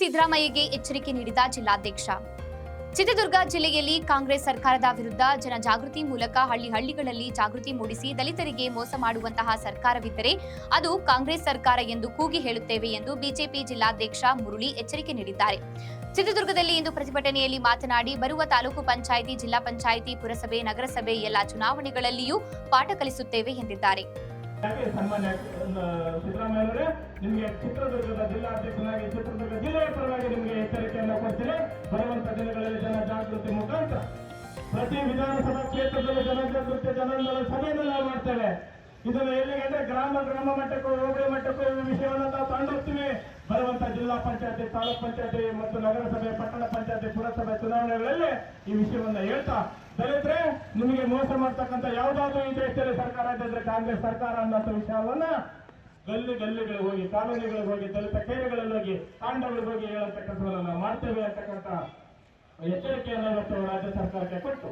ಸಿದ್ದರಾಮಯ್ಯಗೆ ಎಚ್ಚರಿಕೆ ನೀಡಿದ ಜಿಲ್ಲಾಧ್ಯಕ್ಷ. ಚಿತ್ರದುರ್ಗ ಜಿಲ್ಲೆಯಲ್ಲಿ ಕಾಂಗ್ರೆಸ್ ಸರ್ಕಾರದ ವಿರುದ್ಧ ಜನಜಾಗೃತಿ ಮೂಲಕ ಹಳ್ಳಿ ಹಳ್ಳಿಗಳಲ್ಲಿ ಜಾಗೃತಿ ಮೂಡಿಸಿ ದಲಿತರಿಗೆ ಮೋಸ ಮಾಡುವಂತಹ ಸರ್ಕಾರವಿದ್ದರೆ ಅದು ಕಾಂಗ್ರೆಸ್ ಸರ್ಕಾರ ಎಂದು ಕೂಗಿ ಹೇಳುತ್ತೇವೆ ಎಂದು ಬಿಜೆಪಿ ಜಿಲ್ಲಾಧ್ಯಕ್ಷ ಮುರುಳಿ ಎಚ್ಚರಿಕೆ ನೀಡಿದ್ದಾರೆ. ಚಿತ್ರದುರ್ಗದಲ್ಲಿ ಇಂದು ಪ್ರತಿಭಟನೆಯಲ್ಲಿ ಮಾತನಾಡಿ ಬರುವ ತಾಲೂಕು ಪಂಚಾಯಿತಿ, ಜಿಲ್ಲಾ ಪಂಚಾಯಿತಿ, ಪುರಸಭೆ, ನಗರಸಭೆ ಎಲ್ಲ ಚುನಾವಣೆಗಳಲ್ಲಿಯೂ ಪಾಠ ಕಲಿಸುತ್ತೇವೆ ಎಂದಿದ್ದಾರೆ. ಕೊಡ್ತೀನಿ ಬರುವಂತ ದಿನಗಳಲ್ಲಿ ಜನ ಜಾಗೃತಿ ಮುಖಾಂತರ ಪ್ರತಿ ವಿಧಾನಸಭಾ ಕ್ಷೇತ್ರದಲ್ಲಿ ಜನಜಾಗೃತಿ ಜನಾಂದೋಲನ ಸಭೆಯನ್ನು ನಾವು ಮಾಡ್ತೇವೆ. ಇದನ್ನು ಎಲ್ಲಿಗೆ ಅಂದ್ರೆ ಗ್ರಾಮ ಗ್ರಾಮ ಮಟ್ಟಕ್ಕೂ, ಹೋಬಳಿ ಮಟ್ಟಕ್ಕೂ ಈ ವಿಷಯವನ್ನು ನಾವು ತಗೊಂಡೋಗ್ತೀವಿ ಬರುವಂತ ಜಿಲ್ಲಾ ಪಂಚಾಯತಿ, ತಾಲೂಕ್ ಪಂಚಾಯತಿ ಮತ್ತು ನಗರಸಭೆ, ಪಟ್ಟಣ ಪಂಚಾಯತಿ, ಪುರಸಭೆ ಚುನಾವಣೆಗಳಲ್ಲಿ ಈ ವಿಷಯವನ್ನ ಹೇಳ್ತಾ. ದಲಿತರೆ, ನಿಮಗೆ ಮೋಸ ಮಾಡ್ತಕ್ಕಂಥ ಯಾವುದಾದ್ರೂ ಈ ದೇಶದಲ್ಲಿ ಸರ್ಕಾರ ಇದ್ದಂದ್ರೆ ಕಾಂಗ್ರೆಸ್ ಸರ್ಕಾರ ಅನ್ನೋ ವಿಷಯವನ್ನ ಗಲ್ಲಿ ಗಲ್ಲುಗಳಿಗೆ ಹೋಗಿ ಕಾಲೋನಿಗಳಿಗೆ ಹೋಗಿ, ದಲಿತ ಕೇಂದ್ರಗಳಲ್ಲಿ ಹೋಗಿ ತಾಂಡಗಳಿಗೆ ಹೋಗಿ ಹೇಳತಕ್ಕ ಕೆಲಸವನ್ನು ನಾವು ಮಾಡ್ತೇವೆ ಅಂತಕ್ಕಂಥ ಎಚ್ಚರಿಕೆಯನ್ನು ಇವತ್ತು ರಾಜ್ಯ ಸರ್ಕಾರಕ್ಕೆ ಕೊಟ್ಟು